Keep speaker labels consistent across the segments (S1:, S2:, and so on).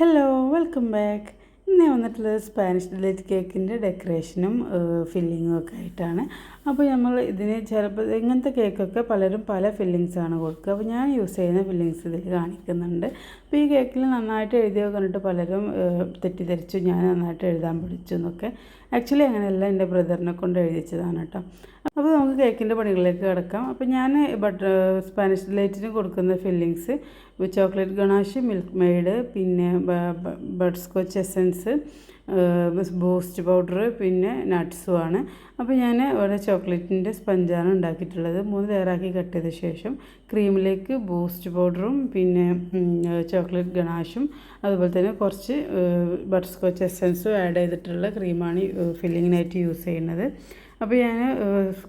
S1: Hello welcome back ഇന്ന് വന്നിട്ടുള്ളത് Spanish delight കേക്കിന്റെ ഡെക്കറേഷനും ഫില്ലിങ്ങും ഒക്കെ ആയിട്ടാണ്. അപ്പോൾ നമ്മൾ ഇതിന് ചിലപ്പോൾ ഇങ്ങനത്തെ കേക്കൊക്കെ പലരും പല ഫില്ലിങ്സാണ് കൊടുക്കുക. അപ്പോൾ ഞാൻ യൂസ് ചെയ്യുന്ന ഫില്ലിങ്സ് ഇതിൽ കാണിക്കുന്നുണ്ട്. അപ്പോൾ ഈ കേക്കിൽ നന്നായിട്ട് എഴുതിയൊക്കെ കണ്ടിട്ട് പലരും തെറ്റിദ്ധരിച്ചു. ഞാൻ നന്നായിട്ട് എഴുതാൻ പഠിച്ചു എന്നൊക്കെ. ആക്ച്വലി അങ്ങനെയല്ല എന്റെ ബ്രദറിനെ കൊണ്ട് എഴുതിച്ചതാണ് കേട്ടോ. അപ്പോൾ നമുക്ക് കേക്കിന്റെ പണികളിലേക്ക് കിടക്കാം. അപ്പോൾ ഞാൻ ബട്ടർ സ്പാനിഷ് ഡിലൈറ്റിന് കൊടുക്കുന്ന fillings chocolate ganache milk made പിന്നെ butterscotch essence Boost powder പിന്നെ നട്ട്സും ആണ് അപ്പോൾ ഞാൻ ഇവിടെ ചോക്ലേറ്റിന്റെ സ്പഞ്ചാണ് ഉണ്ടാക്കിയിട്ടുള്ളത്. മൂന്ന് ലെയറാക്കി കട്ട് ചെയ്ത ശേഷം ക്രീമിലേക്ക് ബൂസ്റ്റ് പൗഡറും പിന്നെ ചോക്ലേറ്റ് ഗണാഷും അതുപോലെ തന്നെ കുറച്ച് ബട്ടർ സ്കോച്ച് എസൻസും ആഡ് ചെയ്തിട്ടുള്ള ക്രീമാണ് ഫില്ലിങ്ങിനായിട്ട് യൂസ് ചെയ്യുന്നത്. അപ്പോൾ ഞാൻ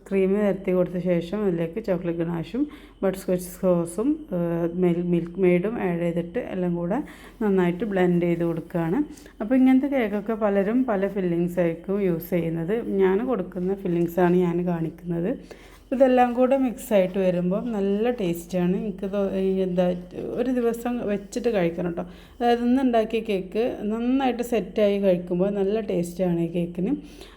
S1: ക്രീം നിരത്തി കൊടുത്ത ശേഷം അതിലേക്ക് ചോക്ലേറ്റ് ഗണാഷും ബട്ടർ സ്കോച്ച് സോസും മിൽക്ക് മെയ്ഡും ആഡ് ചെയ്തിട്ട് എല്ലാം കൂടെ നന്നായിട്ട് ബ്ലെൻഡ് ചെയ്ത് കൊടുക്കുകയാണ്. അപ്പോൾ ഇങ്ങനത്തെ കേക്കൊക്കെ പലരും പല ഫില്ലിങ്സ് ആയിരിക്കും യൂസ് ചെയ്യുന്നത്. ഞാൻ കൊടുക്കുന്ന ഫില്ലിങ്സാണ് ഞാൻ കാണിക്കുന്നത്. ഇതെല്ലാം കൂടെ മിക്സ് ആയിട്ട് വരുമ്പോൾ നല്ല ടേസ്റ്റാണ്. എനിക്ക് എന്താ ഒരു ദിവസം വെച്ചിട്ട് കഴിക്കണം കേട്ടോ അതായത് ഇന്ന് ഉണ്ടാക്കിയ കേക്ക് നന്നായിട്ട് സെറ്റായി കഴിക്കുമ്പോൾ നല്ല ടേസ്റ്റാണ് ഈ കേക്കിന്.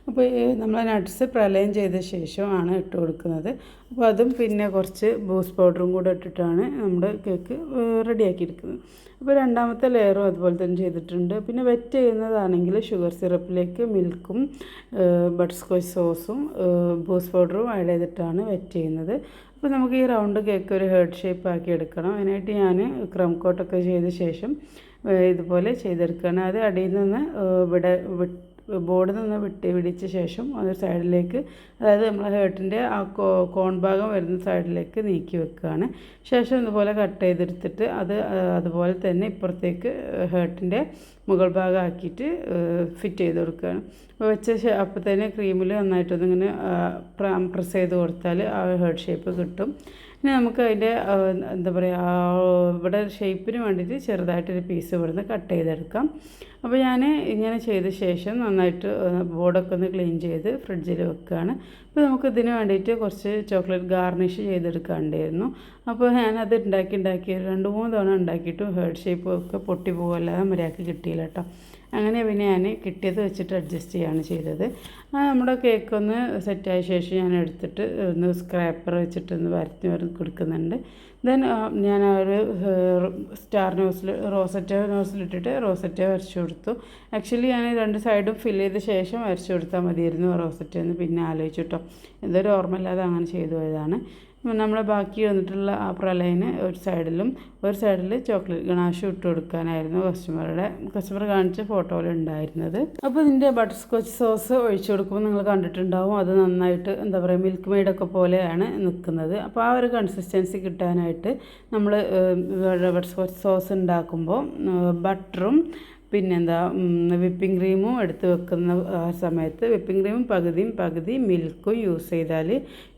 S1: അപ്പോൾ നമ്മൾ നട്ട്സ് പ്രളയം ചെയ്ത ശേഷമാണ് ഇട്ട് കൊടുക്കുന്നത്. അപ്പോൾ അതും പിന്നെ കുറച്ച് ബൂസ് പൗഡറും കൂടെ ഇട്ടിട്ടാണ് നമ്മുടെ കേക്ക് റെഡിയാക്കി എടുക്കുന്നത് അപ്പോൾ രണ്ടാമത്തെ ലെയറും അതുപോലെ തന്നെ ചെയ്തിട്ടുണ്ട്. പിന്നെ വെറ്റ് ചെയ്യുന്നതാണെങ്കിൽ ഷുഗർ സിറപ്പിലേക്ക് മിൽക്കും ബട്ടർ സ്കോച്ച് സോസും ബൂസ് പൗഡറും ആഡ് ചെയ്തിട്ടാണ് വെറ്റ് ചെയ്യുന്നത്. അപ്പോൾ നമുക്ക് ഈ റൗണ്ട് കേക്ക് ഒരു ഹേർട്ട് ഷേപ്പ് ആക്കി എടുക്കണം. അതിനായിട്ട് ഞാൻ ക്രം കോട്ടൊക്കെ ചെയ്ത ശേഷം ഇതുപോലെ ചെയ്തെടുക്കുകയാണ്. അത് അടിയിൽ നിന്ന് ഇവിടെ ബോർഡിൽ നിന്ന് വിട്ട് പിടിച്ച ശേഷം അത് സൈഡിലേക്ക് അതായത് നമ്മൾ ഹേർട്ടിന്റെ ആ കോ കോൺ ഭാഗം വരുന്ന സൈഡിലേക്ക് നീക്കി വെക്കുകയാണ്. ശേഷം ഇതുപോലെ കട്ട് ചെയ്തെടുത്തിട്ട് അത് അതുപോലെ തന്നെ ഇപ്പുറത്തേക്ക് ഹേർട്ടിന്റെ മുകൾ ഭാഗം ആക്കിയിട്ട് ഫിറ്റ് ചെയ്ത് കൊടുക്കുകയാണ്. അപ്പോൾ വെച്ച അപ്പോൾ തന്നെ ക്രീമിൽ നന്നായിട്ടൊന്നിങ്ങനെ പ്രസ് ചെയ്ത് കൊടുത്താൽ ആ ഹേർട്ട് ഷേപ്പ് കിട്ടും. ഇനി നമുക്ക് അതിന്റെ എന്താ പറയുക ഇവിടെ ഷേപ്പിന് വേണ്ടിയിട്ട് ചെറുതായിട്ടൊരു പീസ് ഇവിടുന്ന് കട്ട് ചെയ്തെടുക്കാം. അപ്പോൾ ഞാൻ ഇങ്ങനെ ചെയ്ത ശേഷം നന്നായിട്ട് ബോർഡൊക്കെ ഒന്ന് ക്ലീൻ ചെയ്ത് ഫ്രിഡ്ജിൽ വെക്കുകയാണ്. അപ്പോൾ നമുക്ക് ഇതിന് വേണ്ടിയിട്ട് കുറച്ച് ചോക്ലേറ്റ് ഗാർണിഷ് ചെയ്തെടുക്കാണ്ടായിരുന്നു. അപ്പോൾ ഞാനത് ഉണ്ടാക്കി ഉണ്ടാക്കി രണ്ട് മൂന്ന് തവണ ഉണ്ടാക്കിയിട്ടും ഹേർട്ട് ഷേപ്പ് ഒക്കെ പൊട്ടി പോകുമല്ലാതെ മര്യാദയ്ക്ക് കിട്ടിയില്ല കേട്ടോ അങ്ങനെ പിന്നെ ഞാൻ കിട്ടിയത് വെച്ചിട്ട് അഡ്ജസ്റ്റ് ചെയ്യാണ് ചെയ്തത്. നമ്മുടെ കേക്ക് ഒന്ന് സെറ്റായ ശേഷം ഞാൻ എടുത്തിട്ട് ഒന്ന് സ്ക്രാപ്പർ വെച്ചിട്ട് ഒന്ന് വരത്തി വര കൊടുക്കുന്നുണ്ട്. ദെൻ ഞാൻ ഒരു സ്റ്റാർ നോസിൽ റോസറ്റ നോസിലിട്ടിട്ട് റോസറ്റ വരച്ചു കൊടുത്തു. ആക്ച്വലി ഞാൻ രണ്ട് സൈഡും ഫില്ല് ചെയ്ത ശേഷം വരച്ചു കൊടുത്താൽ മതിയായിരുന്നു റോസറ്റ എന്ന് പിന്നെ ആലോചിച്ചു കേട്ടോ എന്തൊരു ഓർമ്മയില്ലാതെ അങ്ങനെ ചെയ്തു പോയതാണ്. നമ്മൾ ബാക്കി വന്നിട്ടുള്ള ആ പ്രളയന് ഒരു സൈഡിലും ഒരു സൈഡിൽ ചോക്ലേറ്റ് ഗണാഷും ഇട്ട് കൊടുക്കാനായിരുന്നു കസ്റ്റമറുടെ കസ്റ്റമർ കാണിച്ച ഫോട്ടോയിൽ ഉണ്ടായിരുന്നത്. അപ്പോൾ ഇതിന്റെ ബട്ടർ സ്കോച്ച് സോസ് ഒഴിച്ചു കൊടുക്കുമ്പോൾ നിങ്ങൾ കണ്ടിട്ടുണ്ടാവും അത് നന്നായിട്ട് എന്താ പറയുക മിൽക്ക് മെയ്ഡൊക്കെ പോലെയാണ് നിൽക്കുന്നത്. അപ്പോൾ ആ ഒരു കൺസിസ്റ്റൻസി കിട്ടാനായിട്ട് നമ്മൾ ബട്ടർ സ്കോച്ച് സോസ് ഉണ്ടാക്കുമ്പോൾ ബട്ടറും പിന്നെന്താ വിപ്പിംഗ് ക്രീമും എടുത്ത് വെക്കുന്ന സമയത്ത് വിപ്പിംഗ് ക്രീമും പകുതിയും പകുതി മിൽക്കും യൂസ് ചെയ്താൽ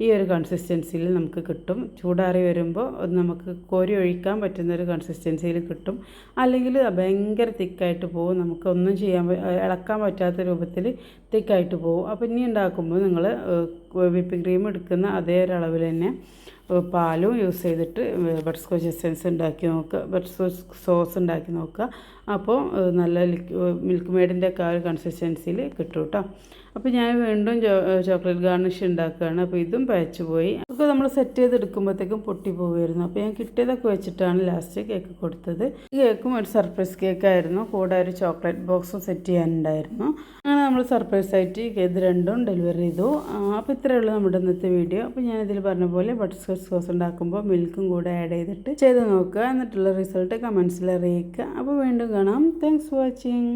S1: ഈ ഒരു കൺസിസ്റ്റൻസിയിൽ നമുക്ക് കിട്ടും. ചൂടാറി വരുമ്പോൾ അത് നമുക്ക് കോരി ഒഴിക്കാൻ പറ്റുന്ന ഒരു കൺസിസ്റ്റൻസിയിൽ കിട്ടും. അല്ലെങ്കിൽ ഭയങ്കര തിക്കായിട്ട് പോകും. നമുക്കൊന്നും ചെയ്യാൻ ഇളക്കാൻ പറ്റാത്ത രൂപത്തിൽ തിക്കായിട്ട് പോകും. അപ്പോൾ ഇനി ഉണ്ടാക്കുമ്പോൾ നിങ്ങൾ വിപ്പിംഗ് ക്രീം എടുക്കുന്ന അതേ ഒരളവിൽ തന്നെ പാലും യൂസ് ചെയ്തിട്ട് ബട്ടർ സ്കോച്ച് എസെൻസ് ഉണ്ടാക്കി നോക്കുക. ബട്ടർ സ്കോച്ച് സോസ് ഉണ്ടാക്കി നോക്കുക. അപ്പോൾ നല്ല മിൽക്ക് മെയ്ഡിന്റെ ഒക്കെ ആ ഒരു കൺസിസ്റ്റൻസിയിൽ കിട്ടും കേട്ടോ അപ്പോൾ ഞാൻ വീണ്ടും ചോക്ലേറ്റ് ഗാർണിഷ് ഉണ്ടാക്കുകയാണ്. അപ്പോൾ ഇതും പഴച്ചു പോയി. അപ്പോൾ നമ്മൾ സെറ്റ് ചെയ്തെടുക്കുമ്പോഴത്തേക്കും പൊട്ടി പോകുമായിരുന്നു അപ്പോൾ ഞാൻ കിട്ടിയതൊക്കെ വെച്ചിട്ടാണ് ലാസ്റ്റ് കേക്ക് കൊടുത്തത്. ഈ കേക്കും ഒരു സർപ്രൈസ് കേക്കായിരുന്നു കൂടെ ഒരു ചോക്ലേറ്റ് ബോക്സും സെറ്റ് ചെയ്യാനുണ്ടായിരുന്നു. അങ്ങനെ നമ്മൾ സർപ്രൈസ് ആയിട്ട് ഇത് രണ്ടും ഡെലിവറി ചെയ്തു. അപ്പോൾ ഇത്രയേ ഉള്ളൂ നമ്മുടെ ഇന്നത്തെ വീഡിയോ. അപ്പോൾ ഞാനിതിൽ പറഞ്ഞ പോലെ ബട്ടർ സ്കോച്ച് സോസ് ഉണ്ടാക്കുമ്പോൾ മിൽക്കും കൂടെ ആഡ് ചെയ്തിട്ട് ചെയ്ത് നോക്കുക. എന്നിട്ടുള്ള റിസൾട്ട് കമൻസിൽ അറിയിക്കുക. അപ്പോൾ വീണ്ടും കാണാം. Thanks for watching